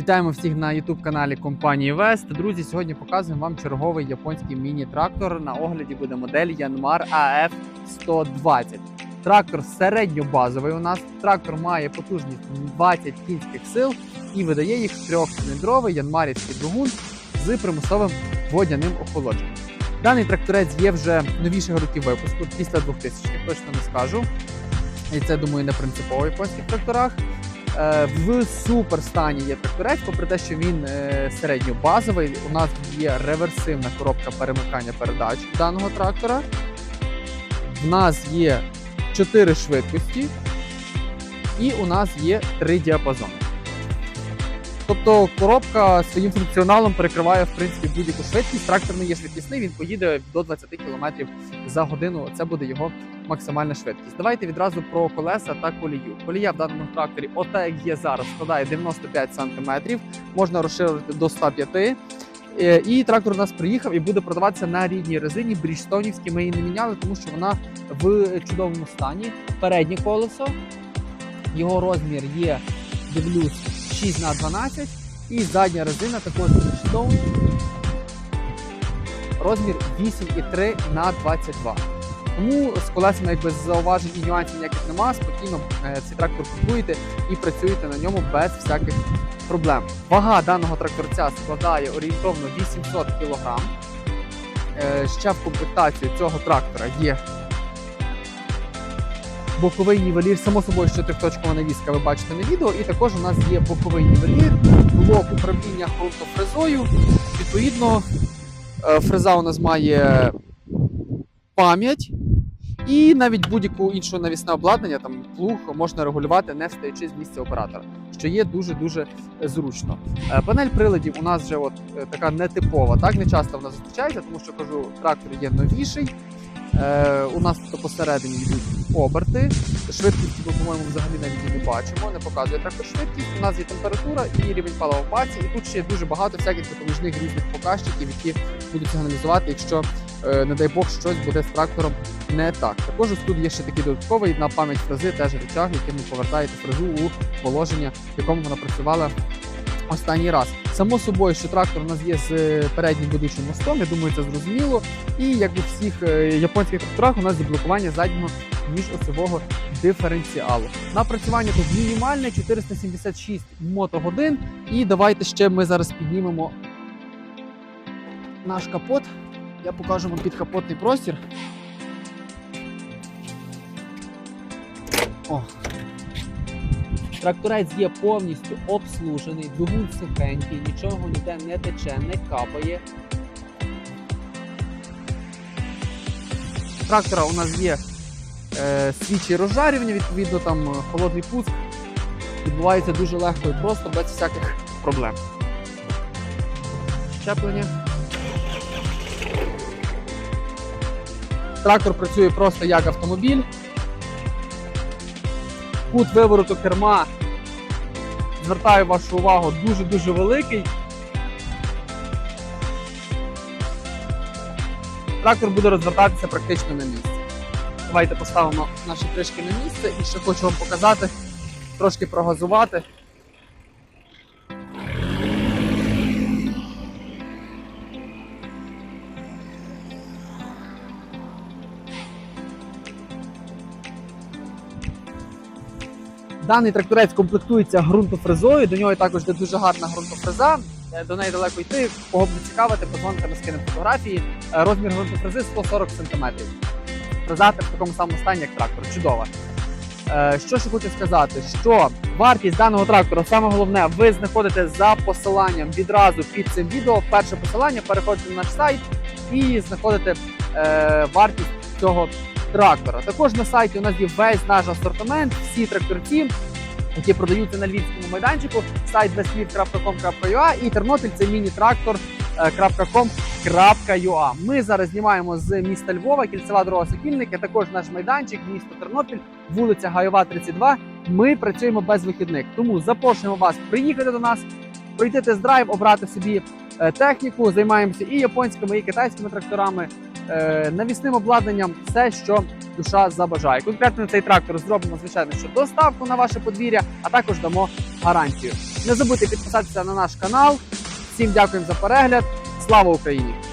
Вітаємо всіх на youtube каналі компанії Вест. Друзі, сьогодні показуємо вам черговий японський міні-трактор. На огляді буде модель Yanmar AF 120. Трактор середньобазовий у нас. Трактор має потужність 20 кінських сил і видає їх трьохциліндровий янмарівський двигун з примусовим водяним охолодженням. Даний тракторець є вже новіших років випуску після 2000-х, точно не скажу. І це, думаю, не принципово в японських тракторах. Е, В суперстані є тракторець, попри те, що він е, середньобазовий. У нас є реверсивна коробка перемикання передач даного трактора. В нас є 4 швидкості, і у нас є 3 діапазони. Тобто коробка своїм функціоналом перекриває в принципі будь-яку швидкість. Трактор не є швидкісний, він поїде до 20 км за годину. Це буде його максимальна швидкість. Давайте відразу про колеса та колію. Колія в даному тракторі, ота як є зараз, складає 95 см, можна розширити до 105 Е, І трактор у нас приїхав і буде продаватися на рідній резині. Бріджстонівській ми її не міняли, тому що вона в чудовому стані. Переднє колесо, його розмір є, дивлюсь, 6 на 12 і задня резина також Bridgestone. Розмір 8,3 на 22. Тому з колесами якби зауважень і нюансів ніяких нема. Спокійно е, цей трактор купуєте і працюєте на ньому без всяких проблем. Вага даного тракторця складає орієнтовно 800 кг. Е, Ще в комплектацію цього трактора є боковий нівелір. Само собою, що трьохточкова навіска ви бачите на відео. І також у нас є боковий нівелір, блок управління ґрунтофрезою. Відповідно, е, фреза у нас має пам'ять. І навіть будь-яку іншу навісне обладнання, там плуг можна регулювати, не встаючи з місця оператора, що є дуже дуже зручно. Е, Панель приладів у нас вже от е, така нетипова, так не часто вона зустрічається, тому що кажу, трактор є новіший. Е, у нас тут посередині йдуть оберти. Швидкості ми, по-моєму, взагалі навіть не бачимо, не показує трактор швидкість. У нас є температура і рівень палива в баці. І тут ще дуже багато всяких допоміжних різних показчиків, які будуть сигналізувати, якщо, е, не дай Бог, щось буде з трактором не так. Також ось тут є ще такий додатковий на пам'ять фрези, теж рычаг, яким повертаєте фрезу у положення, в якому вона працювала останній раз. Само собою, що трактор у нас є з е, переднім ведучим мостом, я думаю, це зрозуміло. І як у всіх е, японських тракторах, у нас є блокування заднього міжосьового диференціалу. Напрацювання тут мінімальне 476 мотогодин. І давайте ще ми зараз піднімемо наш капот. Я покажу вам підкапотний простір. О. Тракторець є повністю обслужений, двигун сухенький, нічого ніде не тече, не капає. Трактора у нас є е, свічі розжарювання, відповідно, там е, холодний пуск. Відбувається дуже легко і просто, без всяких проблем. Щеплення. Трактор працює просто як автомобіль. Кут вивороту керма, звертаю вашу увагу, дуже-дуже великий. Трактор буде розвертатися практично на місці. Давайте поставимо наші тришки на місце і ще хочу вам показати, трошки прогазувати. Даний тракторець комплектується ґрунтофрезою, до нього також йде дуже гарна ґрунтофреза. Е, До неї далеко йти. Кого б не цікавити, ми скинемо фотографії. Е, Розмір ґрунтофрези 140 см. Фреза в такому самому стані, як трактор. Чудова. Е, Що ще хочу сказати, що вартість даного трактора, саме головне, ви знаходите за посиланням відразу під цим відео. Перше посилання, переходите на наш сайт і знаходите вартість цього трактора. Також на сайті у нас є весь наш асортимент, всі тракторці, які продаються на львівському майданчику. Сайт bestleaf.com.ua і Тернопіль це мінітрактор.com.ua. Ми зараз знімаємо з міста Львова, кільцева дорога Сокільники, також наш майданчик, місто Тернопіль, вулиця Гайова, 32. Ми працюємо без вихідних. Тому запрошуємо вас приїхати до нас, пройти тест-драйв, обрати собі е, техніку. Займаємося і японськими, і китайськими тракторами. Е, навісним обладнанням, все, що душа забажає. Конкретно цей трактор зробимо, звичайно, що доставку на ваше подвір'я, а також дамо гарантію. Не забудьте підписатися на наш канал. Всім дякуємо за перегляд. Слава Україні!